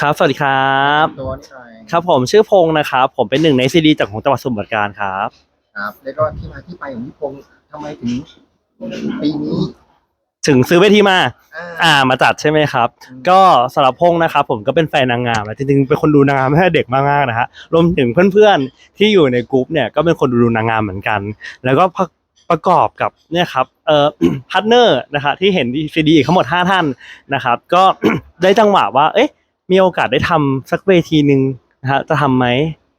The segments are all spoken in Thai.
ครับ สวัสดีครับ ตัวนี่หน่อยครับผมชื่อพงษ์นะครับ ผมเป็นหนึ่งในซีดีจากของจังหวัดสมุทรปราการครับ ครับ แล้วก็ที่มาที่ไปของพี่พงษ์ทำไมถึงปีนี้ถึงซื้อเวทีมา อ่าอ่ามาจัดใช่ไหมครับอืมก็สำหรับพงษ์นะครับผมก็เป็นแฟนนางงามนะจริงๆเป็นคนดูนางงามตั้งแต่เด็กมากๆนะฮะรวมถึงเพื่อนๆที่อยู่ในกลุ่มเนี่ยก็เป็นคนดูนางงามเหมือนกัน แล้วก็ประประกอบกับเนี่ยครับเอ่อ พาร์ทเนอร์นะฮะที่เห็นซีดีทั้งหมด 5 ท่านนะครับ ก็ ได้จังหวะว่าเอ๊ะ มีโอกาสได้ทำสักเวทีหนึ่งนะฮะจะทำไหม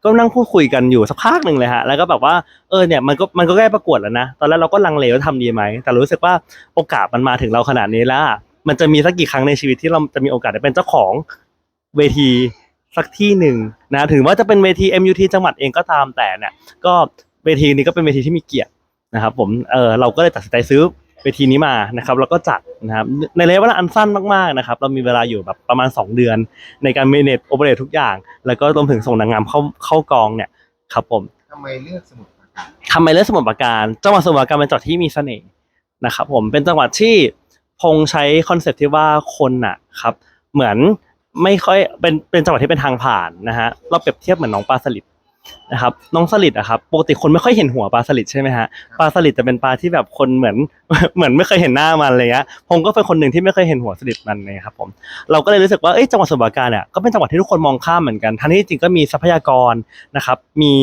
ก็นั่งพูดคุยกันอยู่สักพักหนึ่งเลยฮะแล้วก็แบบว่าเออเนี่ยมันก็มันก็ใกล้ประกวดแล้วนะตอนแรกเราก็ลังเลว่าทำดีไหมแต่รู้สึกว่าโอกาสมันมาถึงเราขนาดนี้แล้วมันจะมีสักกี่ครั้งในชีวิตที่เราจะมีโอกาสได้เป็นเจ้าของเวทีสักที่หนึ่งนะถึงว่าจะเป็นเวที MUT จังหวัดเองก็ตามแต่เนี่ยก็เวทีนี้ก็เป็นเวทีที่มีเกียรตินะครับผมเออเราก็เลยตัดสินใจซื้อ เวทีนี้มานะครับแล้วก็จัดนะครับในระยะเวลาอันสั้นมากๆนะครับเรามีเวลาอยู่แบบประมาณ 2 เดือน ในการ manage operate ทุกอย่าง แล้วก็รวมถึงส่งนางงามเข้าเข้ากองเนี่ยครับผมทำไมเลือกสมุทรปราการทำไมเลือกสมุทรปราการจังหวัดสมุทรปราการเป็นจังหวัดที่มีเสน่ห์นะครับผมเป็นจังหวัดที่พงใช้คอนเซ็ปต์ที่ว่าคนน่ะครับเหมือนไม่ค่อยเป็นเป็นจังหวัดที่เป็นทางผ่านนะฮะเราเปรียบเทียบเหมือนน้องปลาสลิด นะครับน้องสลิดอะครับปกติคนไม่ค่อยเห็นหัวปลาสลิดใช่ไหมฮะปลาสลิดจะเป็นปลาที่แบบคนเหมือน เหมือนไม่เคยเห็นหน้ามันอะไรเงี้ยพงก็เป็นคนหนึ่งที่ไม่เคยเห็นหัวสลิดมันเลยครับผมเราก็เลยรู้สึกว่าเอ้ยจังหวัดสมุทรปราการเนี่ยก็เป็นจังหวัดที่ทุกคนมองข้ามเหมือนกันทั้งที่จริงก็มีทรัพยากรนะครับมี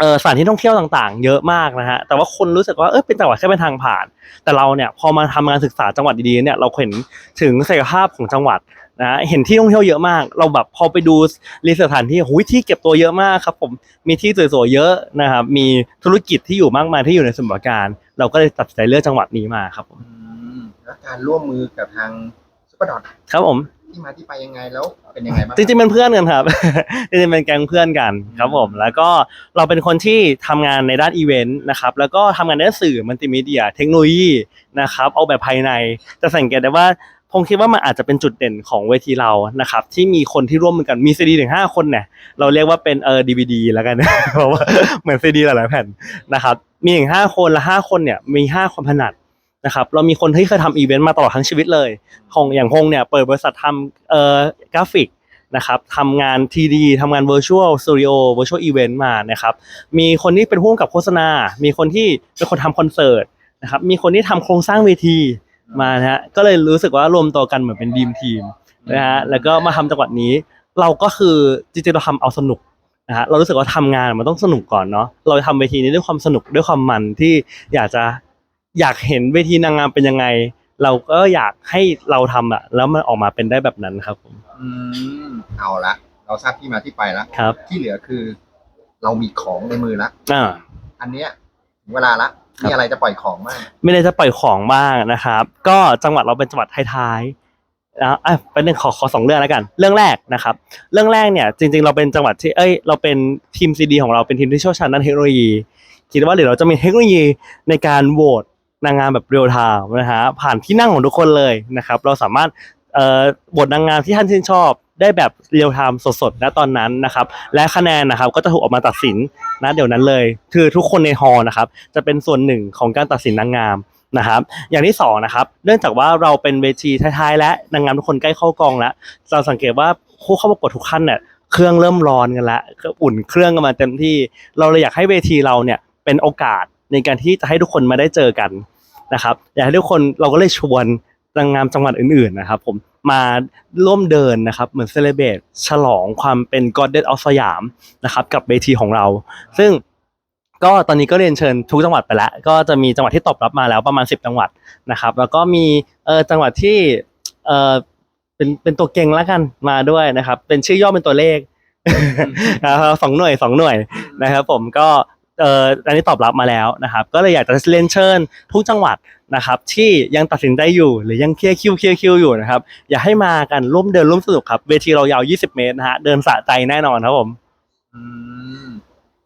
เออสถานที่ท่องเที่ยวต่างๆ เยอะมากนะฮะแต่ว่าคนรู้สึกว่าเออเป็นจังหวัดแค่เป็นทางผ่าน แต่เราเนี่ยพอมาทำงานศึกษาจังหวัดดีๆเนี่ยเราเห็นถึงศักยภาพของจังหวัด นะฮะเห็นที่ท่องเที่ยวเยอะมาก เราแบบพอไปดูรีเสิร์ชสถานที่หุยที่เก็บตัวเยอะมากครับผมมีที่สวยๆเยอะนะครับมีธุรกิจที่อยู่มากมายที่อยู่ในสมุทรปราการ เราก็เลยตัดสินใจเลือกจังหวัดนี้มาครับผมอืมแล้วการร่วมมือกับทางซุปเปอร์ดอทครับผมที่มาที่ไปยังไงแล้วเป็นยังไงบ้างจริงๆเป็นเพื่อนกันครับจริงๆเป็นแก๊งเพื่อนกันครับผม แล้วก็เราเป็นคนที่ทำงานในด้านอีเวนต์นะครับแล้วก็ทำงานในด้านสื่อมัลติมีเดีย เทคโนโลยีนะครับเอาแบบภายในจะสังเกตได้ว่า ผมคิดว่ามันอาจจะเป็นจุดเด่นของเวทีเรานะครับที่มีคนที่ร่วมมือกันมีซีดีถึงห้าคนเนี่ยเราเรียกว่าเป็นเออดีวดีแล้วกันเพราะว่าเหมือนซีดีหลายๆแผ่นนะครับมีถึงห้าคนและห้าคนเนี่ยมีห้าคนถนัดนะครับเรามีคนที่เคยทำอีเวนต์มาตลอดทั้งชีวิตเลยของอย่างพงเนี่ยเปิดบริษัททำเอ่อกราฟิกนะครับทำงาน TD ทำงาน Virtual Studio Virtual Event มานะครับมีคนที่เป็นผู้กำกับโฆษณา มีคนที่เป็นคนทำคอนเสิร์ตนะครับมีคนที่ทำโครงสร้างเวที มานะฮะก็เลยรู้สึกว่ารวมตัวกันเหมือนเป็นดีมทีมนะฮะแล้วก็มาทำจังหวัดนี้ เราก็คือจริงๆเราทำเอาสนุกนะฮะเรารู้สึกว่าทำงานมันต้องสนุกก่อนเนาะเราทำเวทีนี้ด้วยความสนุกด้วยความมันที่อยากจะอยากเห็นเวทีนางงามเป็นยังไง เราก็อยากให้เราทำอะแล้วมันออกมาเป็นได้แบบนั้นครับผมอืมเอาละเราทราบที่มาที่ไปแล้วครับ ที่เหลือคือ เรามีของในมือละอ่าอันเนี้ยถึงเวลาละครับ มีอะไรจะปล่อยของบ้างไม่ได้จะปล่อยของบ้างนะครับ ก็จังหวัดเราเป็นจังหวัดท้ายๆนะอะเป็นหนึ่งขอขอสองเรื่องแล้วกัน เรื่องแรกนะครับ เรื่องแรกเนี่ยจริง ๆ เราเป็นจังหวัดที่เอ้ยเราเป็นทีมซีดีของเราเป็นทีมที่เชี่ยวชาญด้านเทคโนโลยี คิดว่าเดี๋ยวเราจะมีเทคโนโลยีในการโหวตนางงามแบบเรียลไทม์นะฮะผ่านที่นั่งของทุกคนเลยนะครับ เราสามารถเอ่อโหวตนางงามที่ท่านชื่นชอบ ได้แบบเรียลไทม์สดๆณตอนนั้นนะครับ และคะแนนนะครับก็จะถูกออกมาตัดสินนะเดี๋ยวนั้นเลย คือทุกคนในฮอล์นะครับ จะเป็นส่วนหนึ่งของการตัดสินนางงามนะครับ อย่างที่สองนะครับ เนื่องจากว่าเราเป็นเวทีท้ายๆ และนางงามทุกคนใกล้เข้ากองแล้วเราสังเกตว่าผู้เข้าประกวดทุกขั้นเนี่ยเครื่องเริ่มร้อนกันแล้วก็อุ่นเครื่องกันมาเต็มที่ เราเลยอยากให้เวทีเราเนี่ยเป็นโอกาสในการที่จะให้ทุกคนมาได้เจอกันนะครับ อยากให้ทุกคนเราก็เลยชวนนางงามจังหวัดอื่นๆนะครับ ผม มาร่วมเดินนะครับ เหมือนเซเลบรตฉลองความเป็น Goddess of สยามนะครับกับเวทีของเรา ซึ่งก็ตอนนี้ก็เรียนเชิญทุกจังหวัดไปแล้ว ก็จะมีจังหวัดที่ตอบรับมาแล้วประมาณ 10 จังหวัดนะครับ แล้วก็มีเออจังหวัดที่เออเป็นเป็นตัวเก่งแล้วกันมาด้วยนะครับ เป็นชื่อย่อเป็นตัวเลขนะครับสองหน่วยสองหน่วยนะครับ ผมก็ เอ่ออันนี้ตอบรับมาแล้วนะครับ ก็เลยอยากจะเรียนเชิญทุกจังหวัดนะครับ ที่ยังตัดสินใจอยู่หรือยังเคลียร์คิวเคลียร์คิวอยู่นะครับ อยากให้มากันร่วมเดินร่วมสนุกครับเวทีเรายาว 20 เมตรนะฮะเดินสะใจแน่นอนครับผมอืม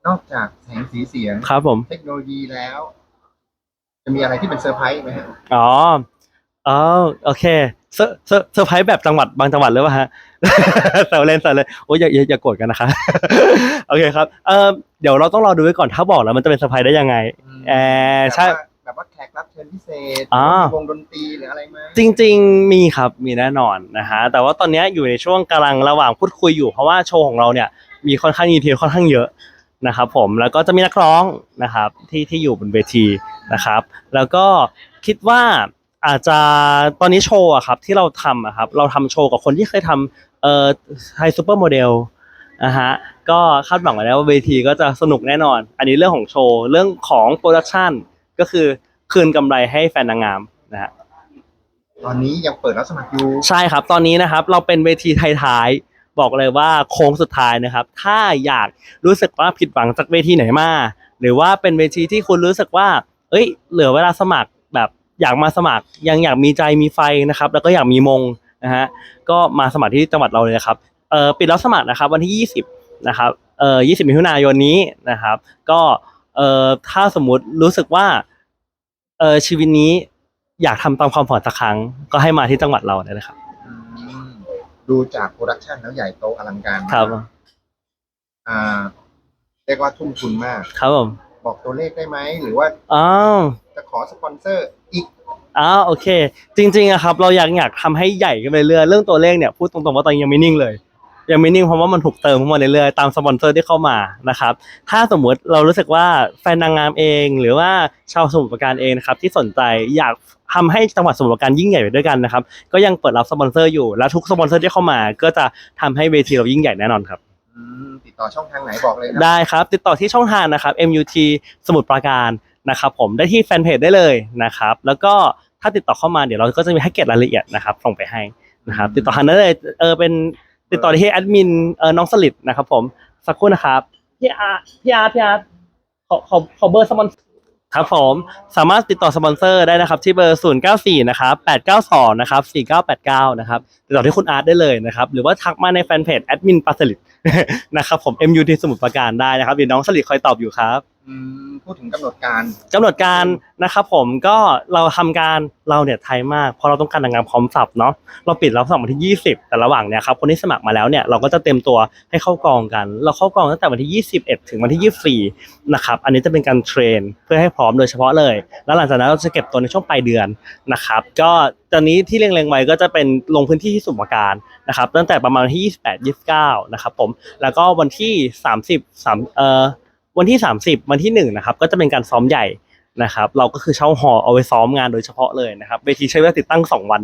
นอกจากแสงสีเสียง ครับผม เทคโนโลยีแล้ว จะมีอะไรที่เป็นเซอร์ไพรส์ไหมฮะ อ๋อ อ๋อโอเคเซอร์เซอร์เซอร์ไพรส์แบบจังหวัดบางจังหวัดหรือเปล่าฮะ แซวเล่นแซวเล่นโอ้ยอย่าอย่าอย่าโกรธกันนะคะ โอเคครับเออเดี๋ยวเราต้องรอดูไว้ก่อนถ้าบอกแล้วมันจะเป็นเซอร์ไพรส์ได้ยังไงเอ่อใช่ แบบว่าแขกรับเชิญพิเศษอ่ามีวงดนตรีหรืออะไรไหมจริงๆ มีครับมีแน่นอนนะฮะแต่ว่าตอนเนี้ยอยู่ในช่วงกำลังระหว่างพูดคุยอยู่ เพราะว่าโชว์ของเราเนี่ยมีค่อนข้างดีเทลค่อนข้างเยอะนะครับผมแล้วก็จะมีนักร้องนะครับที่ที่อยู่บนเวทีนะครับ แล้วก็คิดว่า อาจจะตอนนี้โชว์อะครับที่เราทำอะครับเราทำโชว์กับคนที่เคยทำเอ่อไทยซูเปอร์โมเดลนะฮะก็คาดหวังไว้แล้วว่าเวทีก็จะสนุกแน่นอน อันนี้เรื่องของโชว์เรื่องของโปรดักชันก็คือคืนกำไรให้แฟนนางงามนะฮะตอนนี้ยังเปิดรับสมัครอยู่ใช่ครับตอนนี้นะครับเราเป็นเวทีท้ายๆบอกเลยว่าโค้งสุดท้ายนะครับ ถ้าอยากรู้สึกว่าผิดหวังจากเวทีไหนมาหรือว่าเป็นเวทีที่คุณรู้สึกว่า เอ้ย เหลือเวลาสมัครแบบ อยากมาสมัครยังอยากมีใจมีไฟนะครับ แล้วก็อยากมีมงนะฮะก็มาสมัครที่จังหวัดเราเลยนะครับเอ่อปิดรับสมัครนะครับ วันที่ 20นะครับเอ่อ20มิถุนายนนี้นะครับ ก็เอ่อถ้าสมมุติรู้สึกว่าเอ่อชีวิตนี้อยากทำตามความฝันสักครั้ง ก็ให้มาที่จังหวัดเราได้เลยครับอืมดูจากโปรดักชันแล้วใหญ่โตอลังการมากครับอ่า เรียกว่าทุ่มทุนมาก ครับผมบอกตัวเลขได้ไหมหรือว่าอ้าวจะขอสปอนเซอร์ อีกอ้าวโอเค จริงๆอะครับ เราอยากอยากทำให้ใหญ่ขึ้นไปเรื่อยๆเรื่องตัวเลขเนี่ยพูดตรงๆว่าตอนนี้ยังไม่นิ่งเลย ยังไม่นิ่งเพราะว่ามันถูกเติมเข้ามาเรื่อยๆตามสปอนเซอร์ที่เข้ามานะครับถ้าสมมุติเรารู้สึกว่าแฟนนางงามเอง หรือว่าชาวสมุทรปราการเองนะครับที่สนใจอยากทำให้จังหวัดสมุทรปราการยิ่งใหญ่ไปด้วยกันนะครับก็ยังเปิดรับสปอนเซอร์อยู่และทุกสปอนเซอร์ที่เข้ามา ก็จะทำให้เวทีเรายิ่งใหญ่แน่นอนครับ อืมติดต่อช่องทางไหนบอกเลยนะได้ครับ ติดต่อที่ช่องทางนะครับ MUT สมุทรปราการ นะครับผมได้ที่แฟนเพจได้เลยนะครับ แล้วก็ถ้าติดต่อเข้ามาเดี๋ยวเราก็จะมีให้เก็บรายละเอียดนะครับส่งไปให้นะครับ ติดต่อทางนั้นเลยเออเป็นติดต่อที่แอดมินเออน้องสลิดนะครับผมสักครู่นะครับพี่อาร์พี่อาร์พี่อาร์ขอขอขอเบอร์สปอนครับผมสามารถติดต่อสปอนเซอร์ได้นะครับ ที่เบอร์ 094 นะครับ 892 นะครับ 4989 นะครับ ติดต่อที่คุณอาร์ตได้เลยนะครับ หรือว่าทักมาในแฟนเพจแอดมินปาสลิดนะครับผม MUT สมุทรปราการได้นะครับเดี๋ยวน้องสลิดคอยตอบอยู่ครับ อืมพูดถึงกำหนดการ กำหนดการนะครับผมก็เราทำการเราเนี่ยไทยมากพราะเราต้องการนางงามพร้อมสับเนาะเราปิดรับสมัครวันที่ 20 แต่ระหว่างเนี่ยครับคนที่สมัครมาแล้วเนี่ยเราก็จะเต็มตัวให้เข้ากองกัน เราเข้ากองตั้งแต่วันที่ 21 ถึงวันที่ 24นะครับอันนี้จะเป็นการเทรนเพื่อให้พร้อมโดยเฉพาะเลย แล้วหลังจากนั้นเราจะเก็บตัวในช่วงปลายเดือนนะครับก็ตอนนี้ที่เล็งๆไว้ก็จะเป็นลงพื้นที่ที่สมุทรปราการนะครับตั้งแต่ประมาณวันที่ 28 29นะครับผมแล้วก็วันที่ 30 3เอ่อ วันที่ 30 วันที่1นะครับก็จะเป็นการซ้อมใหญ่นะครับเราก็คือเช่าหอเอาไว้ซ้อมงานโดยเฉพาะเลยนะครับเวทีใช้เวลาติดตั้ง 2 วัน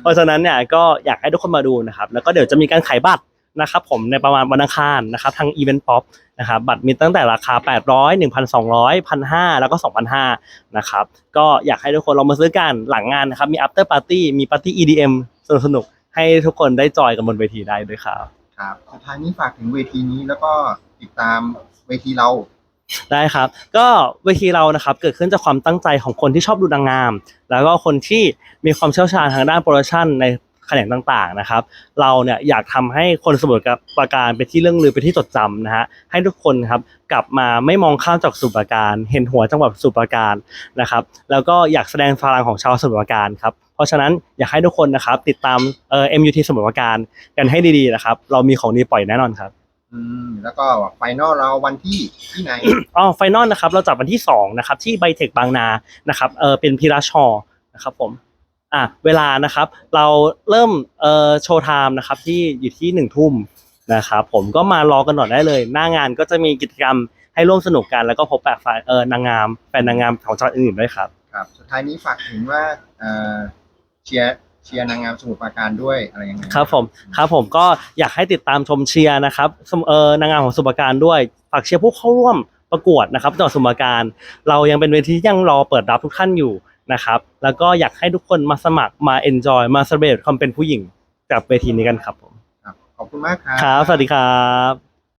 เพราะฉะนั้นเนี่ยก็อยากให้ทุกคนมาดูนะครับแล้วก็เดี๋ยวจะมีการขายบัตรนะครับผมในประมาณวันอังคารนะครับทาง Event Pop นะครับบัตรมีตั้งแต่ราคา 800 1,200 1,500 แล้วก็ 2,500นะครับก็อยากให้ทุกคนลองมาซื้อกันหลังงานนะครับมี After Party มี Party EDM สนุกๆให้ทุกคนได้จอยกันบนเวทีได้ด้วยครับครับสุดท้ายนี้ฝากถึงเวทีนี้แล้วก็ติดตาม เวทีเรา ได้ครับ ก็เวทีเรานะครับเกิดขึ้นจากความตั้งใจของคนที่ชอบดูนางงาม แล้วก็คนที่มีความเชี่ยวชาญทางด้านโปรดักชันในแขนงต่างๆนะครับ เราเนี่ยอยากทำให้คนสมุทรปราการเป็นที่เรื่องลือเป็นที่จดจำนะฮะให้ทุกคนครับกลับมาไม่มองข้ามจากสุปราการ เห็นหัวจังหวัดสุปราการนะครับ แล้วก็อยากแสดงพลังของชาวสมุทรปราการครับเพราะฉะนั้นอยากให้ทุกคนนะครับติดตามเอ่อ MUT สมุทรปราการกันให้ดีๆนะครับ เรามีของดีปล่อยแน่นอนครับ อืมแล้วก็ไฟนอลเราวันที่ที่ไหน อ๋อไฟนอลนะครับ เราจัดวันที่สองนะครับ ที่ไบเทคบางนานะครับเออเป็นพิราชอนะครับผมอะเวลานะครับ เราเริ่มเอ่อโชว์ไทม์นะครับที่อยู่ที่หนึ่งทุ่มนะครับผมก็มารอกันหน่อยได้เลย หน้างานก็จะมีกิจกรรมให้ร่วมสนุกกัน แล้วก็พบปะฝ่ายเออนางงามแฟนนางงามของจังหวัดอื่นๆด้วยครับ ครับ สุดท้ายนี้ฝากถึงว่าเอ่อเชียร์ เชียร์นางงามสมุทรปราการด้วยอะไรยังไงครับผมครับผมก็อยากให้ติดตามชมเชียร์นะครับสมเออนางงามของสมุทรปราการด้วยฝากเชียร์ผู้เข้าร่วมประกวดนะครับจังหวัดสมุทรปราการ เรายังเป็นเวทีที่ยังรอเปิดรับทุกท่านอยู่นะครับ แล้วก็อยากให้ทุกคนมาสมัครมาเอนจอยมาเซเลบรตความเป็นผู้หญิงกับเวทีนี้กันครับผมครับขอบคุณมากครับ ครับ สวัสดีครับ